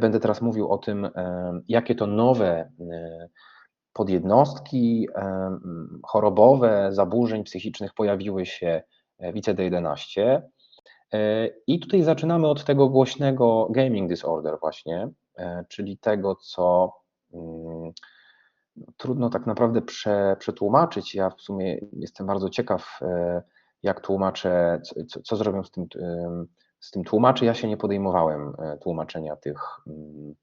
będę teraz mówił o tym, e, jakie to nowe e, podjednostki e, chorobowe, zaburzeń psychicznych pojawiły się w ICD-11. E, I tutaj zaczynamy od tego głośnego gaming disorder właśnie, czyli tego, co mm, no, trudno tak naprawdę prze, przetłumaczyć. Ja w sumie jestem bardzo ciekaw, jak tłumaczę, co, co zrobią z tym, z tym tłumaczy. Ja się nie podejmowałem e, tłumaczenia tych, mm,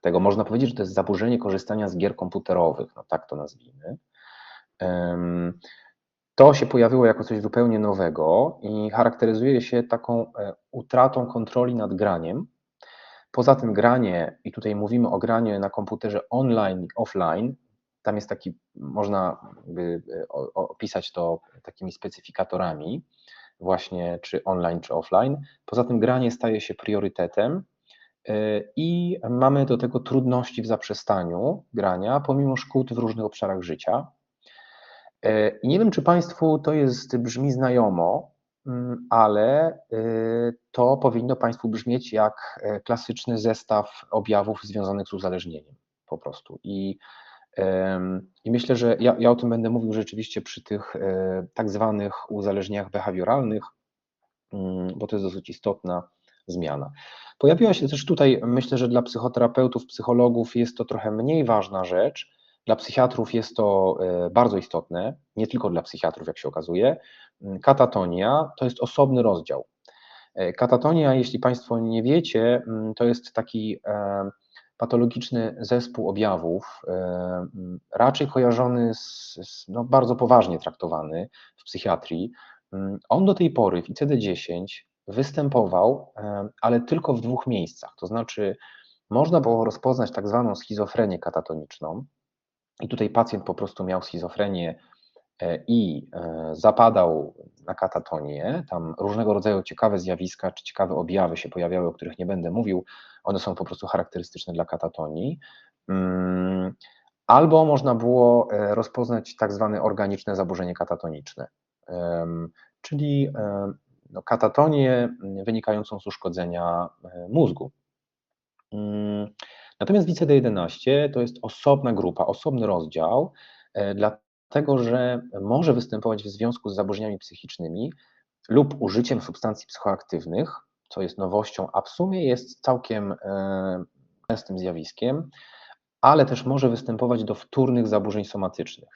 tego. Można powiedzieć, że to jest zaburzenie korzystania z gier komputerowych, no tak to nazwijmy. To się pojawiło jako coś zupełnie nowego i charakteryzuje się taką e, utratą kontroli nad graniem. Poza tym granie, i tutaj mówimy o graniu na komputerze online i offline, tam jest taki, można e, opisać to takimi specyfikatorami, właśnie czy online, czy offline. Poza tym granie staje się priorytetem e, i mamy do tego trudności w zaprzestaniu grania, pomimo szkód w różnych obszarach życia. E, I nie wiem, czy Państwu to jest, brzmi znajomo, mm, ale y, to powinno Państwu brzmieć jak e, klasyczny zestaw objawów związanych z uzależnieniem po prostu. I, i myślę, że ja, ja o tym będę mówił rzeczywiście przy tych e, tak zwanych uzależnieniach behawioralnych, mm, bo to jest dosyć istotna zmiana. Pojawiła się też tutaj, myślę, że dla psychoterapeutów, psychologów jest to trochę mniej ważna rzecz, dla psychiatrów jest to e, bardzo istotne, nie tylko dla psychiatrów, jak się okazuje. Mm, Katatonia to jest osobny rozdział. E, Katatonia, jeśli Państwo nie wiecie, mm, to jest taki patologiczny zespół objawów, e, raczej kojarzony z, z no, bardzo poważnie traktowany w psychiatrii. Mm, On do tej pory w ICD-10 występował, e, ale tylko w dwóch miejscach. To znaczy, można było rozpoznać tak zwaną schizofrenię katatoniczną, i tutaj pacjent po prostu miał schizofrenię e, i zapadał na katatonię. Tam różnego rodzaju ciekawe zjawiska czy ciekawe objawy się pojawiały, o których nie będę mówił. One są po prostu charakterystyczne dla katatonii. Mm, Albo można było e, rozpoznać tak zwane organiczne zaburzenie katatoniczne, czyli em, no, katatonię mm, wynikającą z uszkodzenia e, mózgu. Mm, Natomiast w ICD-11 to jest osobna grupa, osobny rozdział, e, dlatego że może występować w związku z zaburzeniami psychicznymi lub użyciem substancji psychoaktywnych, co jest nowością, a w sumie jest całkiem e, częstym zjawiskiem, ale też może występować do wtórnych zaburzeń somatycznych.